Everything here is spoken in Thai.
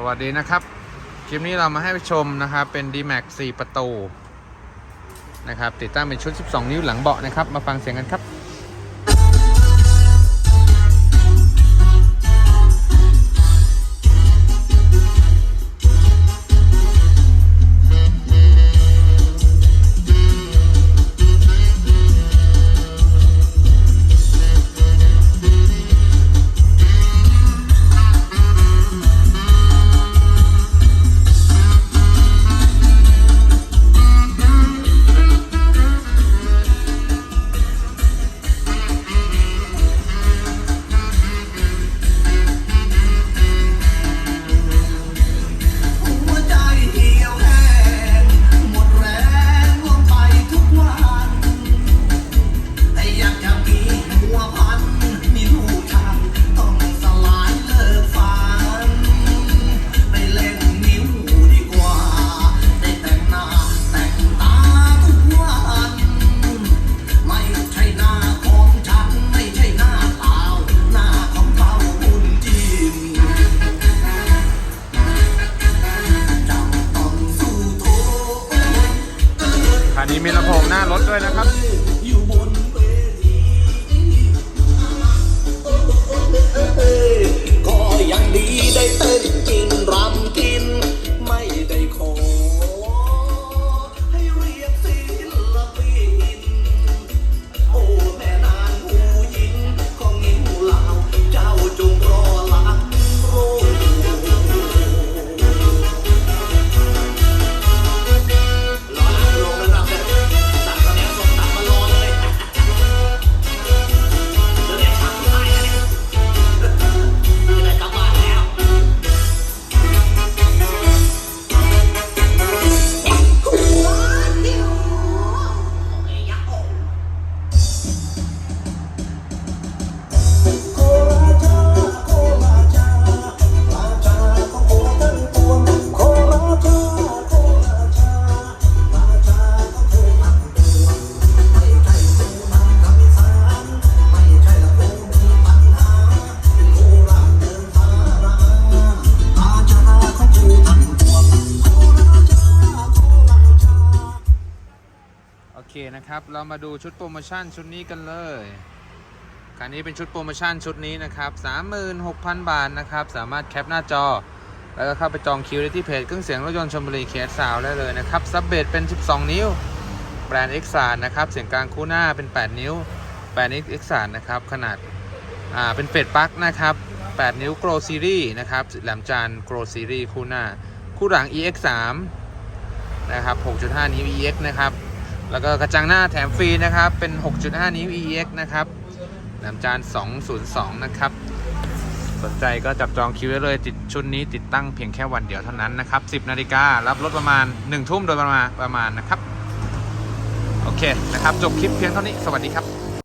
สวัสดีนะครับ คลิปนี้เรามาให้ชมนะครับ เป็น D-Max 4 ประตู นะครับ ติดตั้งเป็นชุด 12 นิ้วหลังเบาะนะครับ มาฟังเสียงกันครับ ด้วยนะครับ นะครับ เรามาดูชุดโปรโมชั่นชุดนี้กันเลยคันนี้เป็นชุดโปรโมชั่นชุดนี้นะครับ 36,000 บาทนะครับ สามารถแคปหน้าจอ แล้วก็เข้าไปจองคิวได้ที่เพจเครื่องเสียงรถยนต์ชมบุรีเคสซาวได้เลยนะครับ ซับเบสเป็น 12 นิ้ว แบรนด์ x 3นะครับ เสียงกลางคู่หน้าเป็น 8 นิ้ว แบรนด์ x 3นะครับ ขนาด อ่า เป็นเฟดปลั๊กนะครับ 8 นิ้ว Grow Series นะครับ แหลมจาน Grow Series คู่หน้า คู่หลัง EX 3 นะครับ 6.5 นิ้ว EX นะครับ แล้วก็กระจังหน้าแถมฟรีนะครับ เป็น 6.5 นิ้ว EX นะครับแหลมจาน 202 นะครับ สนใจก็จับจองคิวได้เลย ติดชุดนี้ติดตั้งเพียงแค่วันเดียวเท่านั้นนะครับ 10 นาฬิการับรถประมาณ 1 ทุ่มโดยประมาณประมาณนะครับ โอเคนะครับ จบคลิปเพียงเท่านี้ สวัสดีครับ